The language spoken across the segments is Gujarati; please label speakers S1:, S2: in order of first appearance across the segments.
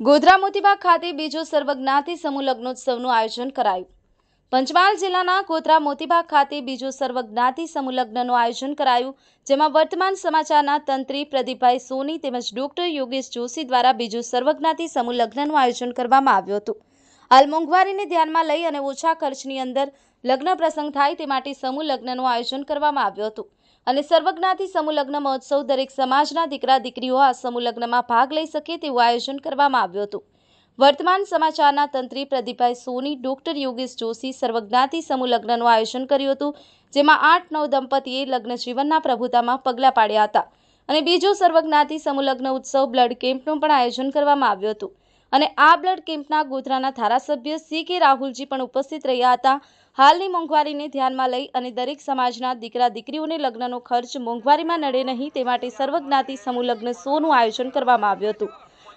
S1: ગોધરા મોતીબાગ ખાતે બીજો સર્વજ્ઞાતિ સમૂહ લગ્નોત્સવનું આયોજન કરાયું. પંચમહાલ જિલ્લાના ગોધરા મોતીબાગ ખાતે બીજો સર્વજ્ઞાતિ સમૂહ લગ્નનું આયોજન કરાયું, જેમાં વર્તમાન સમાચારના તંત્રી પ્રદીપભાઈ સોની તેમજ ડોક્ટર યોગેશ જોશી દ્વારા બીજું સર્વજ્ઞાતિ સમૂહ લગ્નનું આયોજન કરવામાં આવ્યું હતું. હાલ મોંઘવારીને ધ્યાનમાં લઈ અને ઓછા ખર્ચની અંદર લગ્ન પ્રસંગ થાય તે માટે સમૂહ લગ્નનું આયોજન કરવામાં આવ્યું હતું. અને સર્વજ્ઞાથી સમૂહ લગ્ન મહોત્સવ દરેક સમાજના દીકરા દીકરીઓ આ સમૂહ લગ્નમાં ભાગ લઈ શકે તેવું આયોજન કરવામાં આવ્યું હતું. વર્તમાન સમાચારના તંત્રી પ્રદીપભાઈ સોની, ડોક્ટર યોગેશ જોશી સર્વજ્ઞાથી સમૂહ લગ્નનું આયોજન કર્યું હતું, જેમાં આઠ, નવ દંપતીએ લગ્ન જીવનના પ્રભુતામાં પગલાં પાડ્યા હતા. અને બીજો સર્વજ્ઞાથી સમૂહ લગ્ન ઉત્સવ બ્લડ કેમ્પનું પણ આયોજન કરવામાં આવ્યું હતું. અને આ બ્લડ કેમ્પના ગોધરાના ધારાસભ્ય સી કે રાહુલજી પણ ઉપસ્થિત રહ્યા હતા. હાલની મોંઘવારીને ધ્યાનમાં લઈ અને દરેક સમાજના દીકરા દીકરીઓને લગ્નનો ખર્ચ મોંઘવારીમાં નડે નહીં તે માટે સર્વજ્ઞાતિ સમૂહ શોનું આયોજન કરવામાં આવ્યું હતું.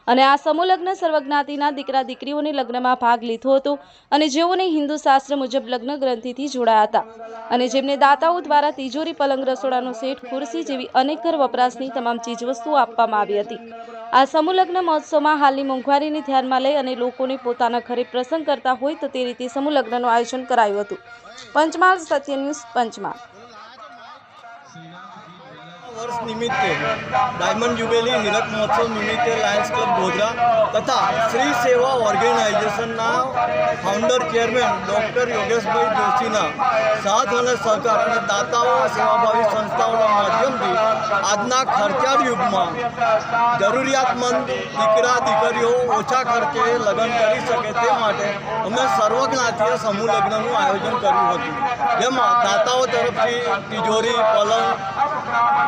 S1: અને આ સમૂહલગ્ન સર્વજ્ઞાતિના દીકરા દીકરીઓને લગ્નમાં ભાગ લીધો હતો અને જેઓને હિન્દુ શાસ્ત્ર મુજબ લગ્ન ગ્રંથિથી જોડાયા હતા. અને જેમને દાતાઓ દ્વારા તિજોરી પલંગ રસોડાનો સેટ ખુરશી જેવી અનેક ઘર વપરાશની તમામ ચીજવસ્તુઓ આપવામાં આવી હતી. આ સમૂહલગ્ન મહોત્સવમાં હાલની મોંઘવારીને ધ્યાનમાં લઈ અને લોકોને પોતાના ઘરે પ્રસંગ કરતા હોય તો તે રીતે સમૂહલગ્નનું આયોજન કરાયું હતું. પંચમહાલ, સત્ય ન્યૂઝ, પંચમહાલ.
S2: વર્ષ નિમિત્તે ડાયમંડ જ્યુબેલી હીરક મહોત્સવ નિમિત્તે લાયન્સ ક્લબ ગોધરા તથા શ્રી સેવા ઓર્ગેનાઇઝેશનના ફાઉન્ડર ચેરમેન ડૉક્ટર યોગેશભાઈ જોશીના સાથ અને સહકાર અને દાતાઓ સેવાભાવી સંસ્થાઓના આજના ખર્ચાળ યુગમાં જરૂરિયાતમંદ દીકરા, દીકરીઓ ઓછા ખર્ચે લગ્ન કરી શકે તે માટે અમે સર્વજ્ઞાતીય સમૂહ લગ્નનું આયોજન કર્યું હતું. જેમાં દાતાઓ તરફથી તિજોરી, પલંગ,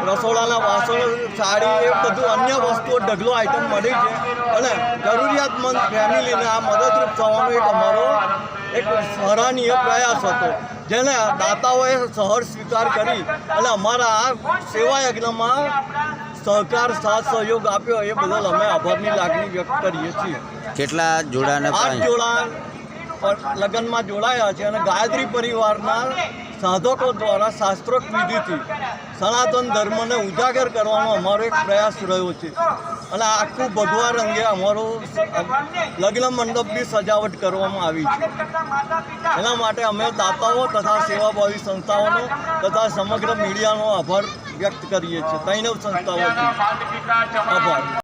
S2: રસોડાના વાસણ, સાડી એ બધું અન્ય વસ્તુઓ, ઢગલો આઇટમ મળી છે અને જરૂરિયાતમંદ ફેમિલીને આ મદદરૂપ થવાનો એક અમારો એક સરાહનીય પ્રયાસ હતો. જેને દાતાઓએ સહર સ્વીકાર કરી અને અમારા આ સેવા યજ્ઞમાં સહકાર સાથ સહયોગ આપ્યો એ બદલ અમે આભારની લાગણી વ્યક્ત કરીએ છીએ.
S3: કેટલા જોડાણ
S2: આઠ
S3: પ્રાઇસ
S2: જોડા લગ્નમાં જોડાયા છે અને ગાયત્રી પરિવારના સાધકો દ્વારા શાસ્ત્રોક્ત વિધિથી સનાતન ધર્મને ઉજાગર કરવાનો અમારો એક પ્રયાસ રહ્યો છે. અને આખું ભગવા રંગે અમારો લગ્ન મંડપની સજાવટ કરવામાં આવી છે. એના માટે અમે દાતાઓ તથા સેવાભાવી સંસ્થાઓનો તથા સમગ્ર મીડિયાનો આભાર વ્યક્ત કરીએ છીએ. તૈનવ સંસ્થાઓથી. આભાર.